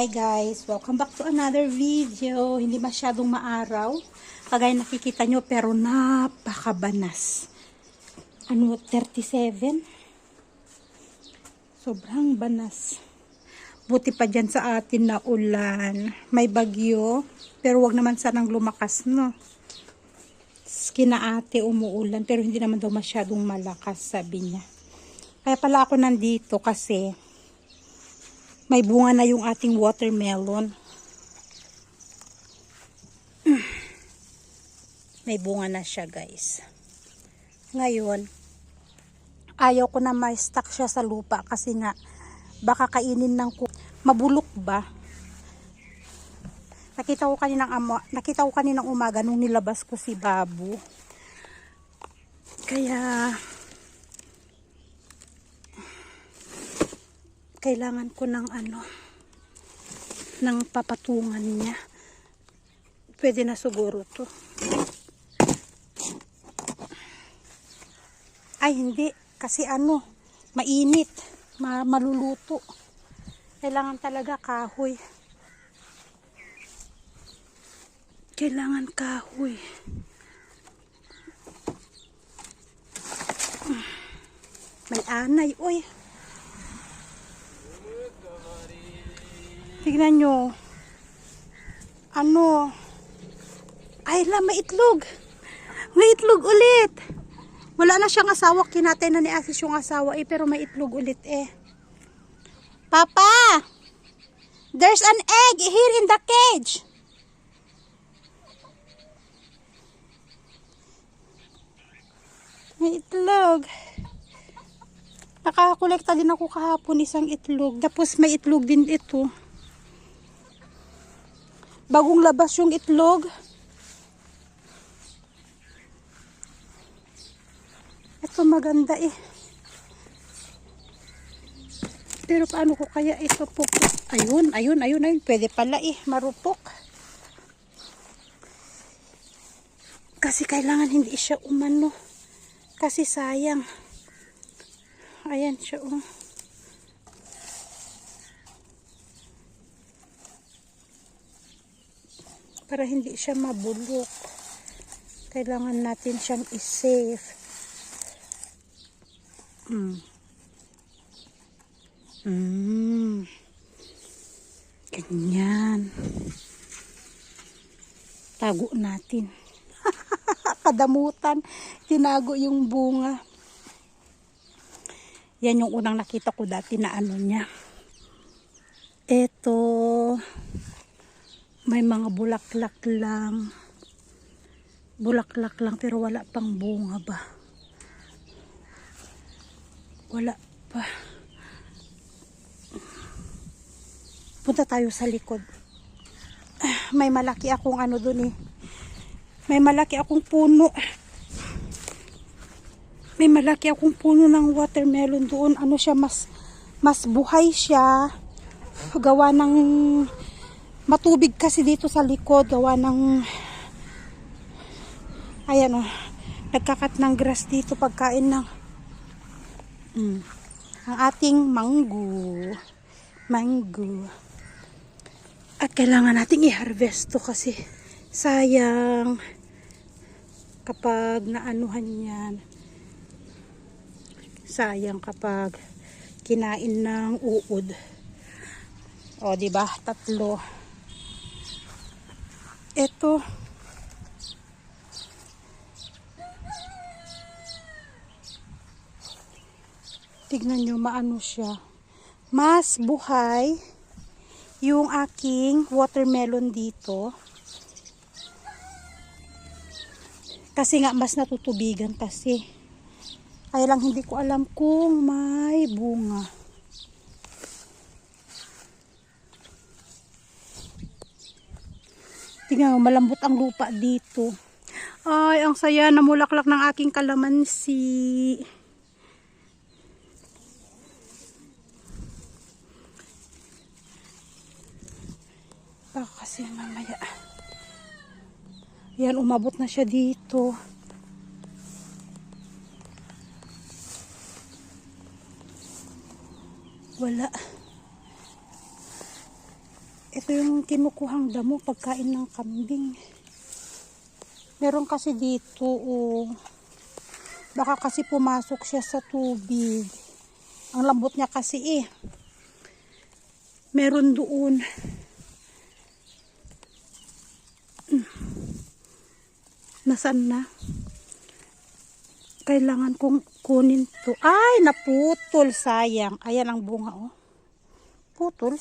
Hi guys, welcome back to another video. Hindi masyadong maaraw. Kagaya nakikita nyo pero napakabanas. Ano, 37? Sobrang banas. Buti pa dyan sa atin na ulan. May bagyo. Pero wag naman sanang lumakas, no? Kina ate umuulan pero hindi naman daw masyadong malakas, sabi niya. Kaya pala ako nandito kasi may bunga na yung ating watermelon. May bunga na siya guys. Ngayon, ayaw ko na ma-stuck siya sa lupa kasi nga baka kainin ng mabulok ba? Nakita ko kaninang ama, nakita ko kaninang umaga nung nilabas ko si Babu. Kaya kailangan ko ng ano ng papatungan niya. Pwede na siguro to. Ay, hindi. Kasi ano, mainit. Ma maluluto. Kailangan talaga kahoy. Kailangan kahoy. May anay. Uy. Tignan nyo. Ano? Ay, la, may itlog. May itlog ulit. Wala na siyang asawa. Kinatay na ni Asis yung asawa eh. Pero may itlog ulit eh. Papa! There's an egg here in the cage. May itlog. Nakakolekta din ako kahapon isang itlog. Tapos may itlog din ito. Bagong labas yung itlog. Ito maganda eh. Pero paano ko kaya ito po? Ayun, ayun, ayun, ayun. Pwede pala eh. Marupok. Kasi kailangan hindi siya umano. Kasi sayang. Ayan siya oh. Para hindi siya mabulok. Kailangan natin siyang i-save. Mm. Mm. Ganyan. Tago natin. Kadamutan. Tinago yung bunga. Yan yung unang nakita ko dati na ano niya. Ito. May mga bulaklak lang. Bulaklak lang pero wala pang bunga ba. Wala pa. Punta tayo sa likod. Ah, May malaki akong ano dun eh. May malaki akong puno. May malaki akong puno ng watermelon doon. Ano siya, mas, mas buhay siya. Gawa ng matubig kasi dito sa likod. Gawa ng ayan o. Nagkakat ng grass dito pagkain ng mm, ang ating mango. Mango. At kailangan nating i-harvest to kasi sayang kapag naanuhan yan sayang kapag kinain ng uod. O, di ba? Tatlo. Ito. Tignan nyo, maano siya. Mas buhay yung aking watermelon dito. Kasi nga, mas natutubigan kasi. Kaya lang hindi ko alam kung may bunga. Tingnan mo, malambot ang lupa dito. Ay, ang saya namulaklak ng aking kalamansi. Baka kasi mamaya. Yan, umabot na siya dito. Wala. Ito yung kinukuhang damo pagkain ng kambing. Meron kasi dito, oh. Baka kasi pumasok siya sa tubig. Ang lambot niya kasi eh. Meron doon. Hmm. Nasaan na? Kailangan kong kunin to. Ay, naputol. Sayang. Ayan ang bunga, oh. Putol.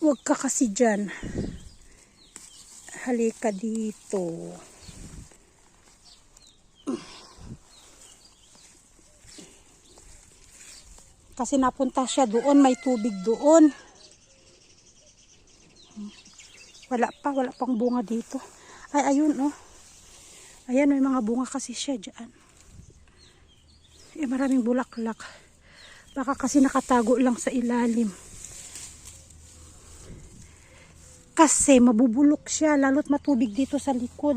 Huwag ka kasi dyan. Halika dito. Kasi napunta siya doon, may tubig doon. Wala pa, wala pang bunga dito. Ay, ayun, oh. Ayan, may mga bunga kasi siya dyan. Eh, maraming bulaklak. Baka kasi nakatago lang sa ilalim. Kasi mabubulok siya, lalo't matubig dito sa likod.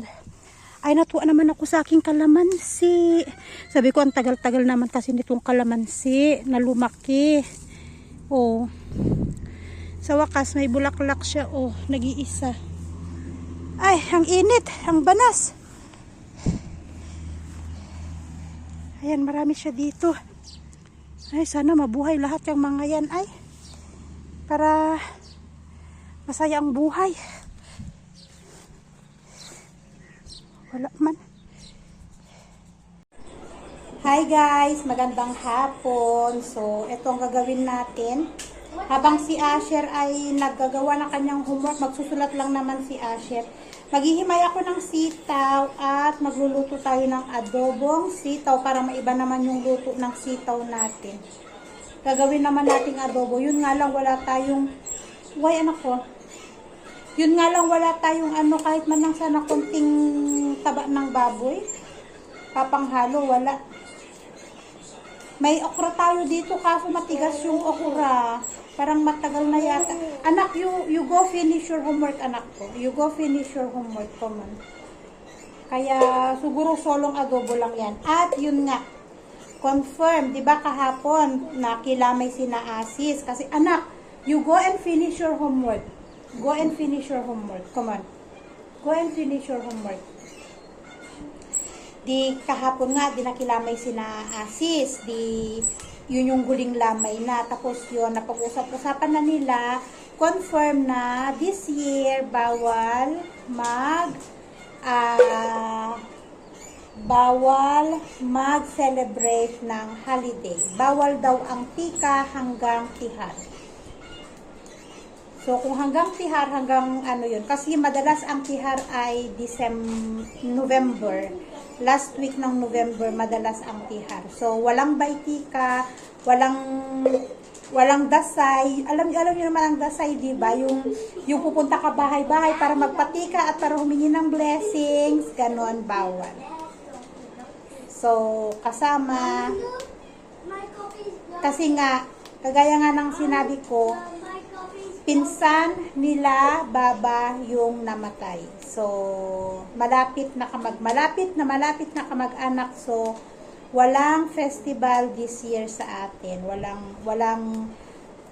Ay, natuwa naman ako sa aking kalamansi. Sabi ko, ang tagal-tagal naman kasi nitong kalamansi na lumaki. Oh. Sa wakas, may bulaklak siya. Oh, nag-iisa. Ay, ang init, ang banas. Ayan, marami siya dito. Ay, sana mabuhay lahat yung mga yan. Ay, para masaya ang buhay. Wala man. Hi guys, magandang hapon. So, ito ang gagawin natin. Habang si Asher ay naggagawa ng kanyang homework, magsusulat lang naman si Asher. Maghihimay ako ng sitaw at magluluto tayo ng adobong sitaw para maiba naman yung luto ng sitaw natin. Gagawin naman nating adobo. Yun nga lang wala tayong... Why anak ko? Yun nga lang wala tayong ano kahit man lang sana konting taba ng baboy. Papanghalo, wala. May okra tayo dito kaso matigas yung okra. Parang matagal na yata. Anak, you, you go finish your homework, anak ko. You go finish your homework, come. Kaya siguro solong adobo lang yan. At yun nga, confirm, di ba kahapon, nakilamay si na. Kasi anak, you go and finish your homework. Go and finish your homework. Come on. Go and finish your homework. Di kahapon nga, di nakilamay si na Asis. Di yun yung huling lamay na. Tapos yun, napag-usap-usapan na nila, confirm na this year, bawal mag, ah, bawal mag-celebrate ng holiday. Bawal daw ang tika hanggang tihar. So, kung hanggang tihar, hanggang ano yun. Kasi madalas ang tihar ay December, November. Last week ng November, madalas ang tihar. So, walang baitika, walang walang dasay. Alam niyo, alam niyo naman ang dasay, di ba? Yung, yung pupunta ka bahay-bahay para magpatika at para humingi ng blessings. Ganon, bawal. So, kasama, kasi nga, kagaya nga ng sinabi ko, pinsan nila baba yung namatay. So, malapit na kamag malapit na malapit na kamag-anak. So, walang festival this year sa atin. Walang walang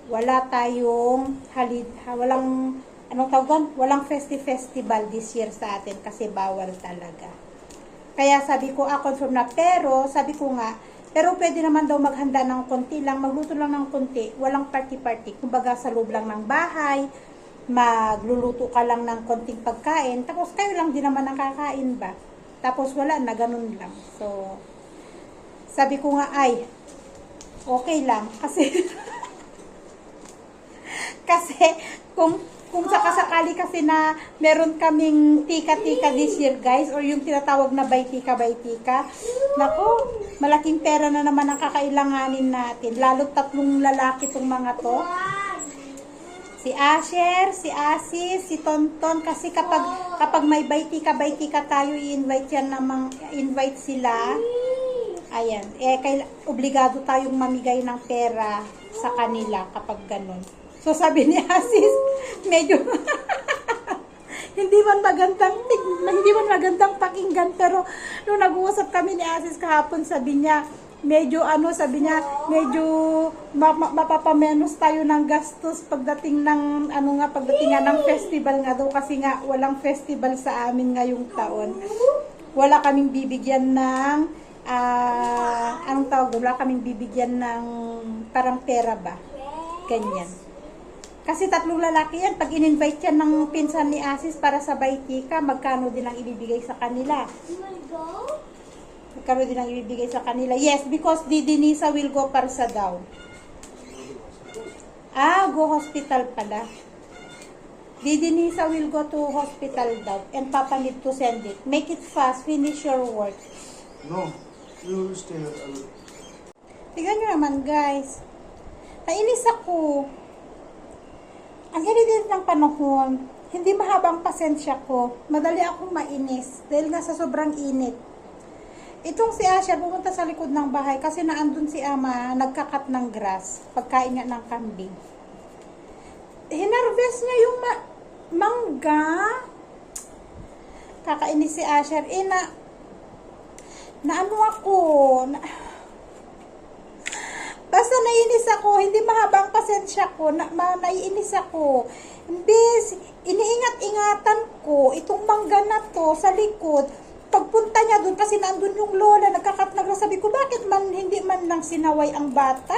wala tayong halid ha, walang anong tawag doon? Walang festi festival this year sa atin kasi bawal talaga. Kaya sabi ko, ah, confirm na. Pero, sabi ko nga, pero pwede naman daw maghanda ng konti lang, magluto lang ng konti, walang party-party. Kumbaga sa loob lang ng bahay, magluluto ka lang ng konting pagkain, tapos kayo lang din naman ang kakain ba? Tapos wala na, ganun lang. So, sabi ko nga ay, okay lang. Kasi, kasi, kung kung sakasakali kasi na meron kaming tika-tika this year guys or yung tinatawag na baitika-baitika nako malaking pera na naman ang kakailanganin natin. Lalo tatlong lalaki tong mga to. Si Asher, si Asis, si Tonton kasi kapag kapag may baitika-baitika tayo i-invite yan namang invite sila. Ayan. Eh kaila, obligado tayong mamigay ng pera sa kanila kapag ganun So sabi ni Asis, medyo hindi man magandang hindi man magandang pakinggan pero nung nag-uusap kami ni Asis kahapon sabi niya medyo ano, sabi niya, medyo ma- ma- mapapamenos tayo ng gastos pagdating ng, ano nga, pagdating ng festival nga daw kasi nga walang festival sa amin ngayong taon. Wala kaming bibigyan ng, ah, anong tawag, wala kaming bibigyan ng parang pera ba? Ganyan. Kasi tatlong lalaki yan, pag in-invite yan ng pinsan ni Asis para sa Baitika, magkano din ang ibibigay sa kanila? Magkano din ang ibibigay sa kanila? Yes, because the Denisa will go para sa daw. Ah, go hospital pala. The Denisa will go to hospital daw and Papa need to send it. Make it fast, finish your work. No, you stay. I will. Tignan nyo naman guys. Nainis ako. Ang ganito ng panahon, hindi mahabang pasensya ko. Madali akong mainis dahil nga sa sobrang init. Itong si Asha pumunta sa likod ng bahay kasi naandun si Ama nagkakat ng grass pagkain niya ng kambing. Hinarvest niya yung ma- mangga. Kakainis si Asher. Eh na, na ano ako, na, Basta naiinis ako, hindi mahabang pasensya ko, na, ma, naiinis ako. Imbes, iniingat-ingatan ko, itong mangga na to sa likod, pagpunta niya doon kasi nandun yung lola, nagkakat na sabi ko, bakit man, hindi man lang sinaway ang bata?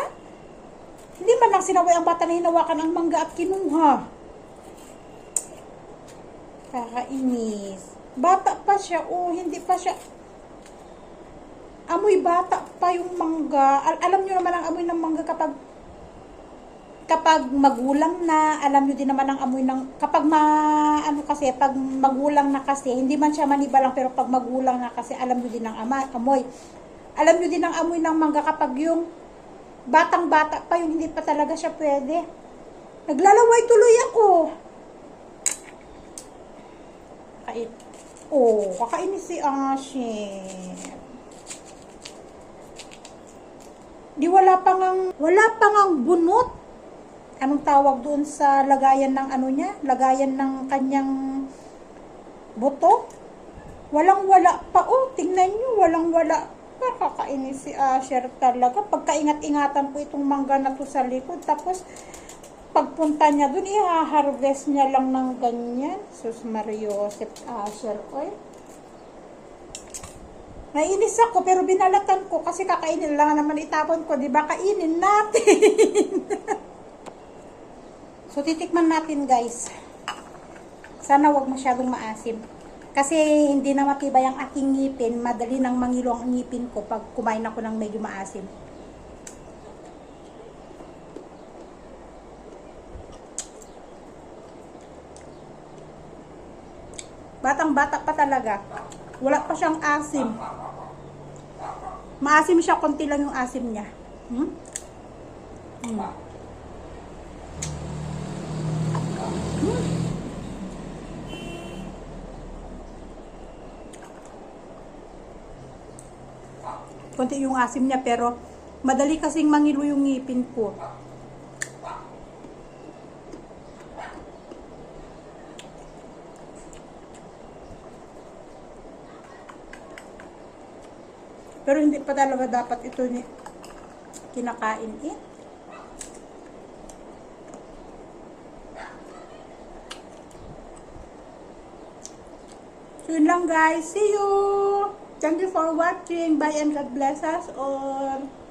Hindi man lang sinaway ang bata na hinawakan ang mangga at kinuha. Kakainis. Bata pa siya, oh, hindi pa siya, amoy bata pa yung mangga. Al- alam nyo naman ang amoy ng mangga kapag kapag magulang na, alam nyo din naman ang amoy ng, kapag ma, ano kasi, pag magulang na kasi, hindi man siya manibalang, pero pag magulang na kasi, alam nyo din ang ama, amoy. Alam nyo din ang amoy ng mangga kapag yung batang bata pa, yung hindi pa talaga siya pwede. Naglalaway tuloy ako. Kait. Oh, kakainis si Ashim. Di wala pang ang, wala pang ang bunot. Anong tawag doon sa lagayan ng ano niya? Lagayan ng kanyang buto? Walang wala pa. Oh, tingnan nyo, walang wala. Nakakainis si Asher talaga. Pagkaingat-ingatan ko itong mangga na to sa likod. Tapos, pagpunta niya doon, i-harvest niya lang ng ganyan. Sus Mario Joseph Asher. Oy. Nainis ako pero binalatan ko kasi kakainin lang naman itapon ko, 'di ba? Kainin natin. so titikman natin, guys. Sana wag masyadong maasim. Kasi hindi na matibay ang aking ngipin, madali nang mangilo ang ngipin ko pag kumain ako ng medyo maasim. Batang bata pa talaga. Wala pa siyang asim. Maasim siya, konti lang yung asim niya. Hmm? Hmm. Hmm. Konti yung asim niya pero madali kasing mangilo yung ngipin ko. Pero hindi pa talaga dapat ito ni kinakain eh. So yun lang guys. See you! Thank you for watching. Bye and God bless us all.